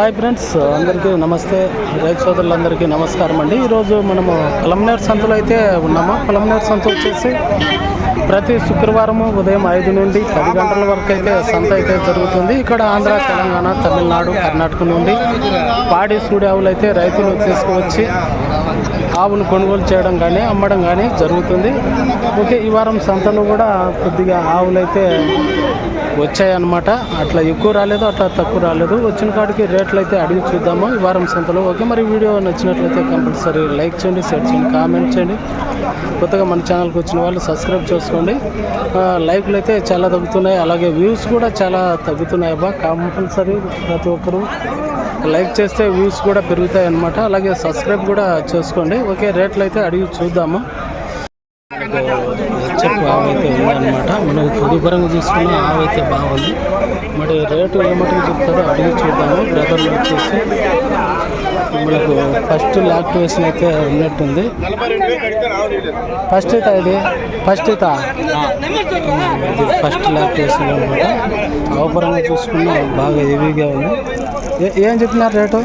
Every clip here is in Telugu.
హాయ్ ఫ్రెండ్స్ అందరికీ నమస్తే. రైతు సోదరులందరికీ నమస్కారం అండి. ఈరోజు మనము పలమనేరు సంతలో అయితే ఉన్నాము. పలమనేరు సంత వచ్చేసి ప్రతి శుక్రవారము ఉదయం ఐదు నుండి పది గంటల వరకు అయితే సంత అయితే జరుగుతుంది. ఇక్కడ ఆంధ్ర తెలంగాణ తమిళనాడు కర్ణాటక నుండి పాడి సూడి ఆవులు అయితే రైతులు తీసుకువచ్చి ఆవును కొనుగోలు చేయడం కానీ అమ్మడం కానీ జరుగుతుంది. ఓకే ఈ వారం సంతలో కూడా కొద్దిగా ఆవులైతే వచ్చాయన్నమాట. అట్లా ఎక్కువ రాలేదు అట్లా తక్కువ రాలేదు. వచ్చిన కాడికి రేట్లు అయితే అడిగి చూద్దాము ఈ వారం సంతలో. ఓకే మరి వీడియో నచ్చినట్లయితే కంపల్సరీ లైక్ చేయండి షేర్ చేయండి కామెంట్ చేయండి. కొత్తగా మన ఛానల్కి వచ్చిన వాళ్ళు సబ్స్క్రైబ్ చేసుకోండి. లైక్లు అయితే చాలా తగ్గుతున్నాయి. అలాగే వ్యూస్ కూడా చాలా తగ్గుతున్నాయి అబ్బా. కంపల్సరీ ప్రతి ఒక్కరు లైక్ చేస్తే వ్యూస్ కూడా పెరుగుతాయి అన్నమాట. అలాగే సబ్స్క్రైబ్ కూడా చేసుకోండి. ఓకే రేట్లు అయితే అడిగి చూద్దాము. హెచ్ఎఫ్ ఆవు అయితే ఉందన్నమాట మనకు తదుపరంగా చూసుకున్న ఆవు అయితే బాగుంది. మరి రేటు ఏమటుకు చెప్తారో అడిగి చూద్దాము. బ్రదర్లు వచ్చేసి మనకు ఫస్ట్ లాక్టివేషన్ అయితే ఉన్నట్టుంది. ఫస్ట్ అయితే ఇది. ఫస్ట్ ఇది ఫస్ట్ లాక్టివేషన్ అనమాట ఆవుపరంగా చూసుకున్న బాగా హెవీగా ఉంది. ఏ- ఏం చెప్తున్నారు రేటు?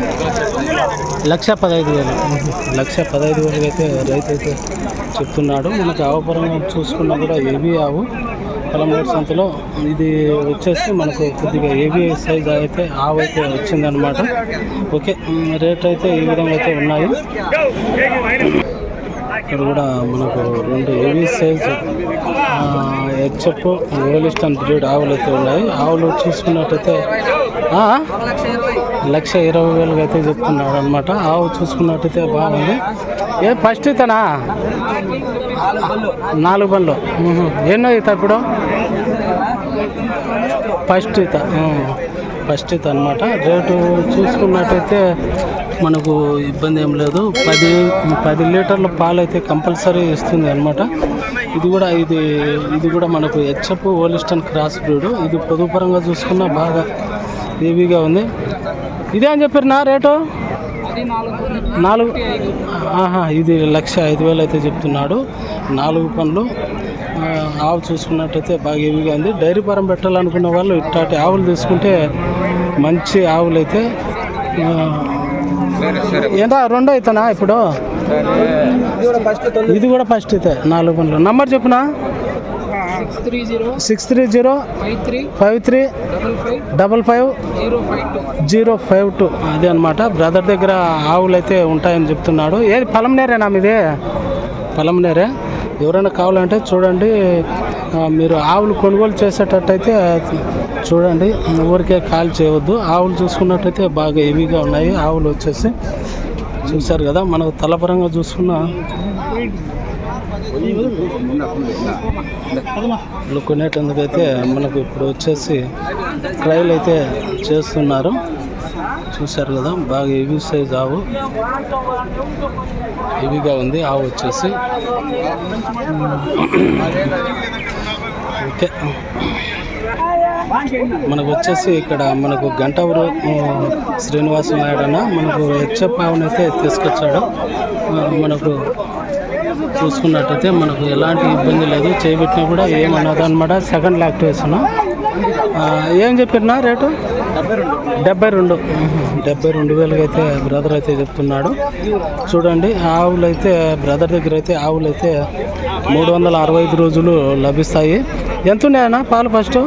లక్ష పదహైదు వేలు. లక్ష పదహైదు వేలు అయితే రైతు అయితే చెప్తున్నాడు. మనకు ఆవుపరంగా చూసుకున్నా కూడా ఏవి ఆవు. పలమూరు సంతలో ఇది వచ్చేసి మనకు కొద్దిగా ఏవి సైజ్ అయితే ఆవు అయితే వచ్చిందనమాట ఓకే రేట్ అయితే ఈ విధంగా అయితే ఉన్నాయి. ఇక్కడ కూడా మనకు రెండు ఏవి సైజ్ హెచ్ఎఫ్ ఓలిస్టన్ బ్రీడ్ ఆవులు అయితే ఉన్నాయి. ఆవులు చూసుకున్నట్టయితే లక్ష ఇరవై వేలుగా అయితే చెప్తున్నాడు అనమాట ఆవు చూసుకున్నట్టయితే బాగుంది. ఏ ఫస్ట్ ఇతనా? నాలుగు బండ్లు. ఎన్నో ఇత ఇప్పుడు? ఫస్ట్ ఇత. ఫస్ట్ ఇత అనమాట రేటు చూసుకున్నట్టయితే మనకు ఇబ్బంది ఏం లేదు. పది పది లీటర్ల పాలు అయితే కంపల్సరీ ఇస్తుంది అనమాట ఇది కూడా ఇది ఇది కూడా మనకు హెచ్ఎఫ్ ఓలిస్టన్ క్రాస్ బ్రీడ్. ఇది పొదుపరంగా చూసుకున్నా బాగా హెవీగా ఉంది. ఇదే అని చెప్పారు నా రేటు? నాలుగు. ఆహా ఇది లక్ష ఐదు వేలు అయితే చెప్తున్నాడు. నాలుగు పనులు ఆవు చూసుకున్నట్టయితే బాగా హెవీగా ఉంది. డైరీ ఫారం పెట్టాలనుకున్న వాళ్ళు ఇట్లాంటి ఆవులు తీసుకుంటే మంచి ఆవులు అయితే ఏంటా రెండో అవుతానా ఇప్పుడు? ఇది కూడా ఫస్ట్ అయితే నాలుగు పనులు number చెప్పునా? Six three zero six three zero five three five three double five zero five two zero five two. అదే అనమాట బ్రదర్ దగ్గర ఆవులు అయితే ఉంటాయని చెప్తున్నాడు. ఏది పొలంనేరేనా మీది? పొలంనేరే ఎవరైనా కావాలంటే చూడండి. మీరు ఆవులు కొనుగోలు చేసేటట్టయితే చూడండి. ఊరికే కాల్ చేయవద్దు. ఆవులు చూసుకున్నట్టయితే బాగా హెవీగా ఉన్నాయి. ఆవులు వచ్చేసి చూశారు కదా మనకు తలపరంగా చూసుకున్న ఇల్లు కొనేటందుకైతే మనకు ఇప్పుడు వచ్చేసి ట్రయల్ అయితే చేస్తున్నారు. చూశారు కదా బాగా హెవీ సైజ్ ఆవు. హెవీగా ఉంది ఆవు వచ్చేసి. ఓకే. మనకు వచ్చేసి ఇక్కడ మనకు గంటవరు శ్రీనివాస నాయుడు అన్న మనకు హెచ్ఎఫ్ ఆవునైతే తీసుకొచ్చాడు. మనకు చూసుకున్నట్టయితే మనకు ఎలాంటి ఇబ్బంది లేదు. చేపెట్టినా కూడా ఏమన్నది అనమాట సెకండ్ లాక్టివేషన్ ఏం చెప్పినా రేటు? డెబ్బై రెండు. డెబ్బై రెండు వేలకి అయితే బ్రదర్ అయితే చెప్తున్నాడు. చూడండి ఆవులు అయితే బ్రదర్ దగ్గర అయితే ఆవులు అయితే మూడు వందల అరవై ఐదు రోజులు లభిస్తాయి. ఎంత ఉన్నాయన్నా పాలు ఫస్ట్?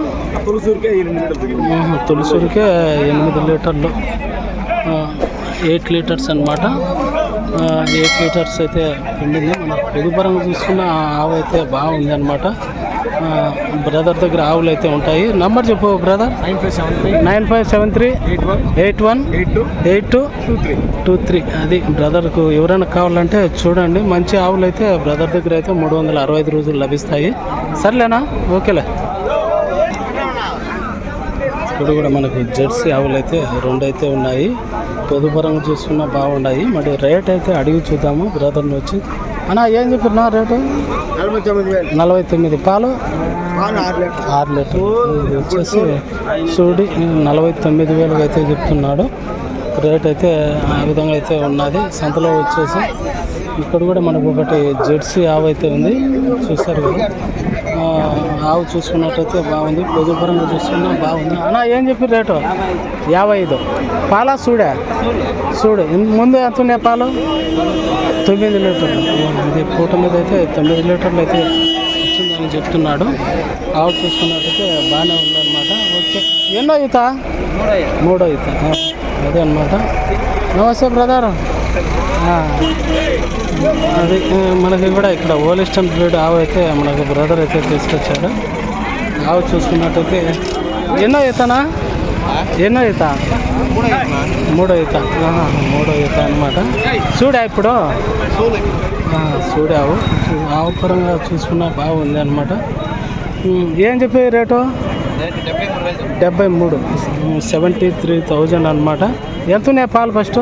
తులసూరికే ఎనిమిది లీటర్లు. ఎయిట్ లీటర్స్ అనమాట ఎయిట్ లీటర్స్ అయితే పిండింది మన పొదుపరంగా చూసుకున్న ఆవు అయితే బాగుంది అనమాట బ్రదర్ దగ్గర ఆవులు అయితే ఉంటాయి. నంబర్ చెప్పు brother nine five seven three nine five seven three eight one eight one eight two two three అది బ్రదర్కు ఎవరైనా కావాలంటే చూడండి. మంచి ఆవులు అయితే బ్రదర్ దగ్గర అయితే మూడు వందల అరవై ఐదు రోజులు లభిస్తాయి. సర్లేనా? ఓకేలే. ఇప్పుడు కూడా మనకు జెర్సీ ఆవులు అయితే రెండు అయితే ఉన్నాయి పొదుపరంగా చూసుకున్నా బాగున్నాయి. మరి రేట్ అయితే అడిగి చూద్దాము. బ్రదర్ని వచ్చి అన్నా ఏం చెప్పినా రేటు? నలభై తొమ్మిది నలభై తొమ్మిది. పాలు? ఆరు లీటర్. ఇది వచ్చేసి చూడి నలభై తొమ్మిది వేలు అయితే చెప్తున్నాడు. రేట్ అయితే ఆ విధంగా అయితే ఉన్నది. సంతలో వచ్చేసి ఇక్కడ కూడా మనకు ఒకటి జెర్సీ ఆవు అయితే ఉంది. చూస్తారు కదా? ఆ, ఆవు చూసుకున్నట్టయితే బాగుంది. పొదుపరంగా చూసుకున్నా బాగుంది. అన్న ఏం చెప్పి రేటు? యాభై ఐదు పాలా చూడా చూడు ముందు ఎంత ఉన్నాయి పాలు? తొమ్మిది లీటర్లు. ఇది పూట మీద అయితే తొమ్మిది లీటర్లు అయితే వచ్చిందని చెప్తున్నాడు. ఆవు చూసుకున్నట్టయితే బాగానే ఉందన్నమాట. ఓకే. ఎన్నో ఈత? మూడో ఈత. అదే అనమాట నమస్తే బ్రదర్. అది మనకి కూడా ఇక్కడ ఓలిస్టన్ బ్రీడ్ ఆవు అయితే మనకు బ్రదర్ అయితే తీసుకొచ్చాడు. ఆవు చూసుకున్నట్టయితే ఎన్నో ఈతనా? ఎన్నో ఈత? మూడో ఈత. ఆహా, మూడో ఈత అనమాట చూడా ఇప్పుడు? ఆ, చూడావు ఆవు. పరంగా చూసుకున్నా బాగుంది అనమాట ఏం చెప్పి రేటు? డెబ్బై మూడు సెవెంటీ త్రీ థౌజండ్ అనమాట ఎంత ఉన్నాయి పాలు ఫస్ట్?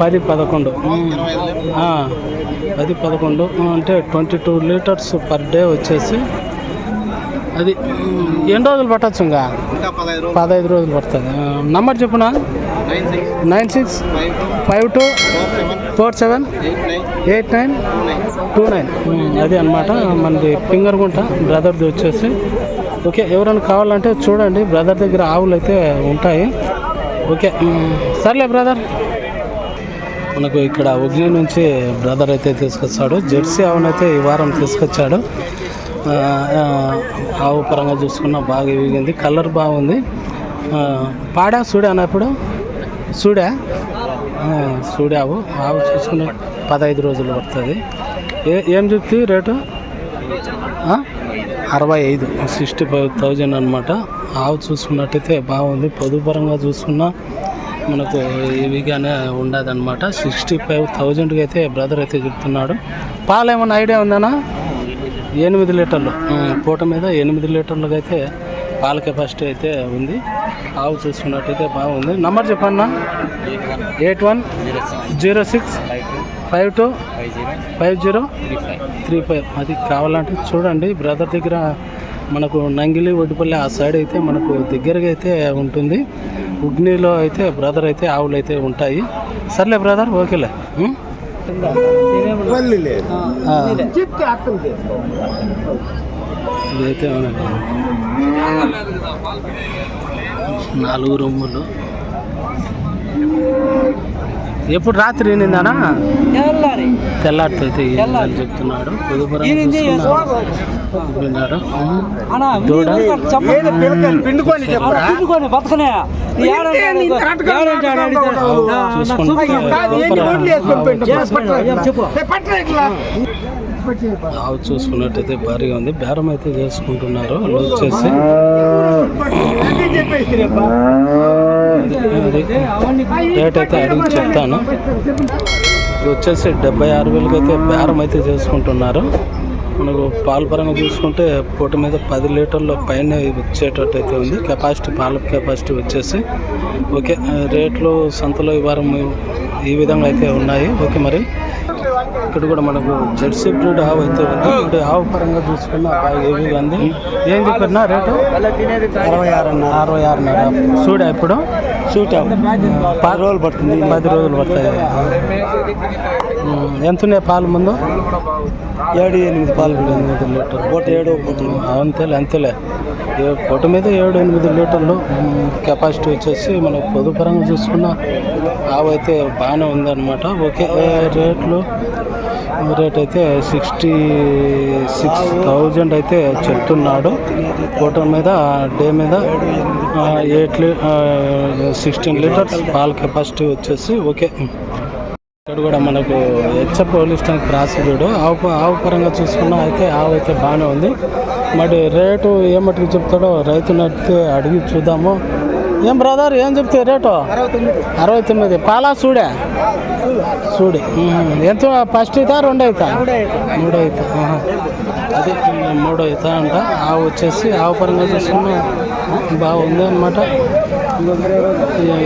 పది పదకొండు. పది పదకొండు. అంటే twenty two litres per day వచ్చేసి అది ఎన్ని రోజులు పట్టచ్చు ఇంకా? పదహైదు రోజులు. పడుతుంది. Number చెప్పునా? Nine six. Five two. Four seven. Eight two nine. Two nine. అది అనమాట మనది ఫింగర్ గుంట బ్రదర్ది వచ్చేసి. ఓకే ఎవరైనా కావాలంటే చూడండి. బ్రదర్ దగ్గర ఆవులు అయితే ఉంటాయి. ఓకే సర్లే బ్రదర్. మనకు ఇక్కడ ఉగ్ని నుంచి బ్రదర్ అయితే తీసుకొచ్చాడు జెర్సీ ఆవునైతే ఈ వారం తీసుకొచ్చాడు. ఆవు పరంగా చూసుకున్నా బాగా ఎదిగింది కలర్ బాగుంది. పాడా చూడా అన్నప్పుడు చూడా చూడావు ఆవు. చూసుకున్న పదహైదు రోజులు పడుతుంది. ఏ ఏం చెప్తే రేటు? అరవై ఐదు సిక్స్టీ ఫైవ్ థౌజండ్ అనమాట ఆవు చూసుకున్నట్టయితే బాగుంది. పొదుపరంగా చూసుకున్నా మనకు ఇవిగానే ఉండదన్నమాట. సిక్స్టీ ఫైవ్ థౌజండ్కి అయితే బ్రదర్ అయితే చెప్తున్నాడు. పాలు ఏమన్నా ఐడియా ఉందనా ఎనిమిది లీటర్లు. పూట మీద ఎనిమిది లీటర్లకు అయితే పాల కెపాసిటీ అయితే ఉంది. ఆవు చూసుకున్నట్టయితే బాగుంది. నంబర్ చెప్పన్నా? Eight one zero six five two five zero three five. అది కావాలంటే చూడండి బ్రదర్ దగ్గర మనకు నంగిలి ఒడ్డుపల్లి ఆ సైడ్ అయితే మనకు దగ్గరగా అయితే ఉంటుంది. ఉగ్నీలో అయితే బ్రదర్ అయితే ఆవులు అయితే ఉంటాయి. సర్లే బ్రదర్ ఓకేలే. ఇదైతే నాలుగు రూములు ఎప్పుడు రాత్రి నిందానా? తెల్లారితో చెప్తున్నాడు. ఆవు చూసుకున్నట్టయితే భారీగా ఉంది. బేరం అయితే చేసుకుంటున్నారు. లూజ్ చేసి. అది రేట్ అయితే అడిగి చెప్తాను. ఇది వచ్చేసి డెబ్బై ఆరు వేలకి అయితే బేరం అయితే చేసుకుంటున్నారు. మనకు పాల పరంగా చూసుకుంటే పూట మీద పది లీటర్ల పైన వచ్చేటట్టు అయితే ఉంది. కెపాసిటీ పాల కెపాసిటీ వచ్చేసి. ఓకే రేట్లు సంతలో ఈ వారం ఈ విధంగా అయితే ఉన్నాయి. ఓకే మరి. ఇక్కడ కూడా మనకు జెర్సీ బ్రీడ్ ఆవు అయితే ఉంది. ఇప్పుడు ఆవు పరంగా చూసుకున్న బాగా ఉంది. ఏం చెప్పారు రేటు? అరవై ఆరు అరవై ఆరున్నర. చూడా ఇప్పుడు. చూటా పది రోజులు పడుతుంది పది రోజులు పడుతుంది ఉమ్, ఎంత ఉన్నాయి పాలు ముందు? ఏడు ఎనిమిది పాలు ఎనిమిది లీటర్ పూట ఏడు అంతేలే అంతేలే. ఏ- పూట మీద ఏడు ఎనిమిది లీటర్లు కెపాసిటీ వచ్చేసి మనకు పొదుపరంగా చూసుకున్న ఆవు అయితే బాగానే ఉందన్నమాట. ఓకే రేట్లు? రేట్ అయితే సిక్స్టీ సిక్స్ థౌజండ్ అయితే చెప్తున్నాడు. ఫోటో మీద డే మీద ఎయిట్ లీ సిక్స్టీన్ లీటర్స్ పాల కెపాసిటీ వచ్చేసి ఓకే. ఇక్కడ కూడా మనకు హెచ్ఎఫ్ పోలిస్టన్ క్రాస్ బ్రీడ్ ఆవు ఆవు పరంగా చూసుకున్నా అయితే ఆవు అయితే బాగానే ఉంది. మరి రేటు ఏమట్టుకు చెప్తాడో రైతు నడితే అడిగి చూద్దాము. ఏం బ్రదర్ ఏం చెప్తే రేటు అరవై తొమ్మిది. పాలా చూడే చూడు ఎంత ఫస్ట్ అవుతా రెండు అవుతా మూడు అవుతా అది అవుతా అంట. ఆవు వచ్చేసి ఆవు పరంగా చూసుకున్నా బాగుంది అనమాట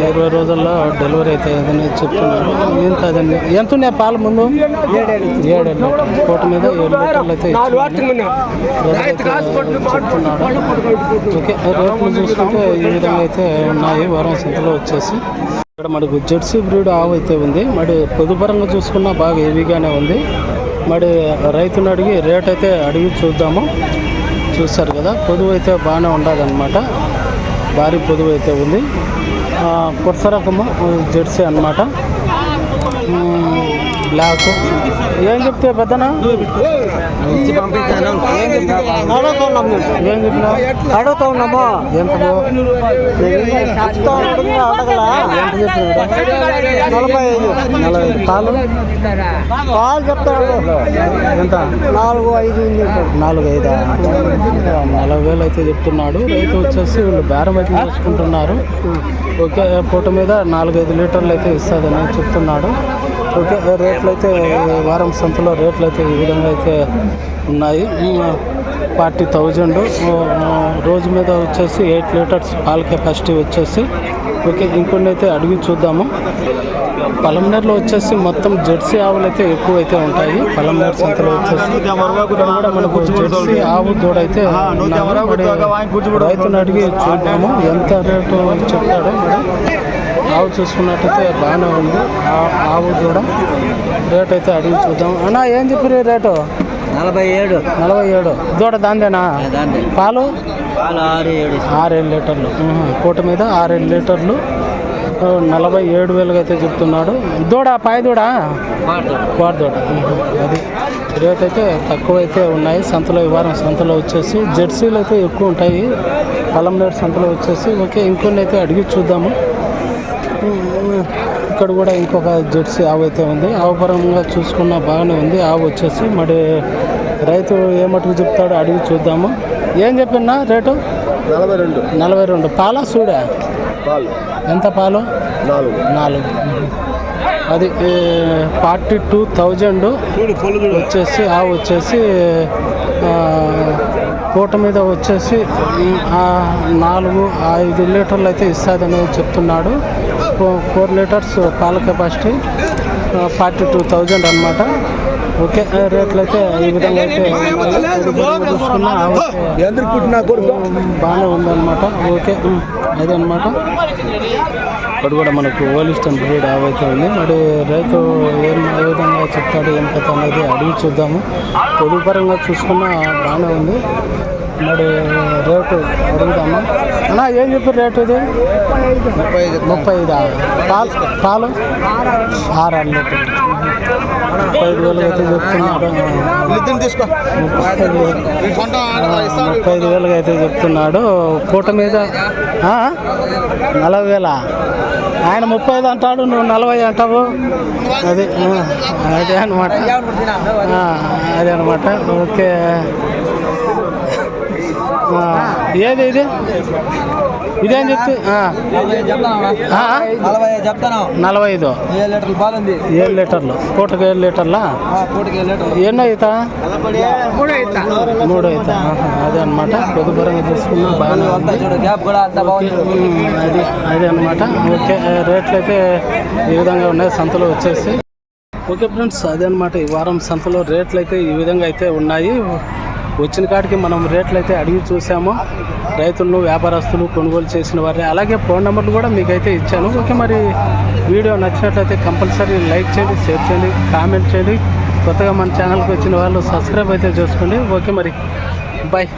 ఇరవై రోజుల్లో డెలివరీ అవుతుందని చెప్తున్నారు. ఎంత అదండి ఎంత ఉన్నాయి పాలు ముందు? ఏడు కోట మీద ఏడు లీటర్లు అయితే ఓకే రేట్లు చూసుకుంటే ఈ విధంగా అయితే ఉన్నాయి. వరం సంతలో వచ్చేసి. ఇక్కడ మనకు జెర్సీ బ్రీడ్ ఆవు అయితే ఉంది. మరి పొదుపరంగా చూసుకున్నా బాగా హెవీగానే ఉంది. మరి రైతుని అడిగి రేట్ అయితే అడిగి చూద్దాము. చూస్తారు కదా. పొదువు అయితే బాగానే ఉండదు భారీ పొదువు అయితే ఉంది. ఆ, కొత్త రకము జెర్సీ అనమాట బ్లాక్ ఏం చెప్తే పెద్దనా ఏం ఏం చెప్పినా అడుగుతా ఉన్నామా ఎంత అడగలా నలభై ఐదు నలభై కాలు పాలు పాలు చెప్తాడు ఎంత నాలుగు ఐదు నాలుగు ఐదా నాలుగు వేలు అయితే చెప్తున్నాడు రైతు వచ్చేసి వీళ్ళు బేరం అయితే చూసుకుంటున్నారు ఓకే పూట మీద నాలుగైదు లీటర్లు అయితే ఇస్తుందని చెప్తున్నాడు ఓకే రేట్లు అయితే వారం సంతలో రేట్లు అయితే ఈ విధంగా అయితే ఉన్నాయి. Forty thousand. రోజు మీద వచ్చేసి ఎయిట్ లీటర్స్ పాల కెపాసిటీ వచ్చేసి. ఓకే ఇంకొన్ని అయితే అడిగి చూద్దాము. పలంనేరులో వచ్చేసి మొత్తం జెర్సీ ఆవులు అయితే ఎక్కువ అయితే ఉంటాయి. పలంనేరు సంతలో వచ్చేసి కూడా మనకు జెర్సీ ఆవు దూడ అయితే రైతుని అడిగి చూద్దాము. ఎంత రేటు చెప్తాడో? మరి ఆవు చూసుకున్నట్టయితే బాగానే ఉంది. ఆ- ఆవు దూడ రేట్ అయితే అడిగి చూద్దాం. అన్నా ఏం చెప్పారు రేటు? నలభై ఏడు. నలభై ఏడు. దూడ దాందేనా పాలు? పాలు ఆరు ఏడు. ఆరేడు లీటర్లు. పూట మీద ఆరేడు లీటర్లు. నలభై ఏడు వేలుగా అయితే చెప్తున్నాడు. దూడ పాయ దూడ? వాడ దూడ. అది రేట్ అయితే తక్కువ అయితే ఉన్నాయి. సంతలో ఈ వారం సంతలో వచ్చేసి జెర్సీలు అయితే ఎక్కువ ఉంటాయి. పలంనేరు సంతలో వచ్చేసి. ఓకే ఇంకొన్ని అయితే అడిగి చూద్దాము. ఇక్కడ కూడా ఇంకొక జెర్సీ ఆవు అయితే ఉంది. ఆవు పరంగా చూసుకున్నా బాగానే ఉంది. ఆవు వచ్చేసి మరి రైతు ఏ మటుకు చెప్తాడో అడిగి చూద్దాము. ఏం చెప్పినా రేటు? నలభై రెండు. నలభై రెండు. పాలా సూడా? పాలు. ఎంత పాలు? నాలుగు. నాలుగు. అది ఫార్టీ టూ థౌజండ్ వచ్చేసి ఆ వచ్చేసి పూట మీద వచ్చేసి నాలుగు ఐదు లీటర్లు అయితే ఇస్తుందని చెప్తున్నాడు. ఫోర్ లీటర్స్ పాల కెపాసిటీ ఫార్టీ టూ థౌజండ్ అనమాట ఓకే రేట్లు అయితే ఈ విధంగా అయితే. చూసుకున్నా బాగానే ఉందన్నమాట. ఓకే అదే అనమాట ఇక్కడ కూడా మనకు ఓలిస్టన్ బ్రీడ్ అవైతే ఉంది మరి రైతు ఏం ఏ విధంగా చెప్తాడు ఏం కథ అనేది అడిగి చూద్దాము. పొదుపు పరంగా బాగానే ఉంది. మరి రేటు అడుగుదామా? అన్నా ఏం చెప్పి రేటు ఇది? ముప్పై ఐదు. ముప్పై ఐదు పాలు పాలు ఆరు ఆరు ముప్పై ఐదు వేలు. అయితే చెప్తున్నాడు ముప్పై ఐదు వేలుగా అయితే చెప్తున్నాడు. పూట మీద? నలభై వేల? ఆయన ముప్పై ఐదు అంటాడు నువ్వు నలభై అంటావు. అది అదే అనమాట అదే అనమాట ఓకే. ఏది ఇది? ఇదేం చెప్తే నలభై ఐదు ఏడు లీటర్ల పాలు ఏడు లీటర్లు. పూటకి ఏడు లీటర్లా? పూటకి ఎన్నో అవుతా మూడు అవుతా అదే అనమాట పొదుపరంగా తీసుకున్నా బాగానే అది అదే అనమాట ఓకే రేట్లు అయితే ఈ విధంగా ఉన్నాయి. సంతలో వచ్చేసి. ఓకే ఫ్రెండ్స్ అదే అనమాట ఈ వారం సంతలో రేట్లు అయితే ఈ విధంగా అయితే ఉన్నాయి. వచ్చిన కాడికి మనం రేట్లు అయితే అడిగి చూసాము. రైతులను వ్యాపారస్తులు కొనుగోలు చేసిన వారిని. అలాగే ఫోన్ నెంబర్లు కూడా మీకైతే ఇచ్చాను. ఓకే మరి వీడియో నచ్చినట్లయితే కంపల్సరీ లైక్ చేయండి షేర్ చేయండి కామెంట్ చేయండి. కొత్తగా మన ఛానల్కి వచ్చిన వాళ్ళు సబ్స్క్రైబ్ అయితే చేసుకోండి. ఓకే మరి బాయ్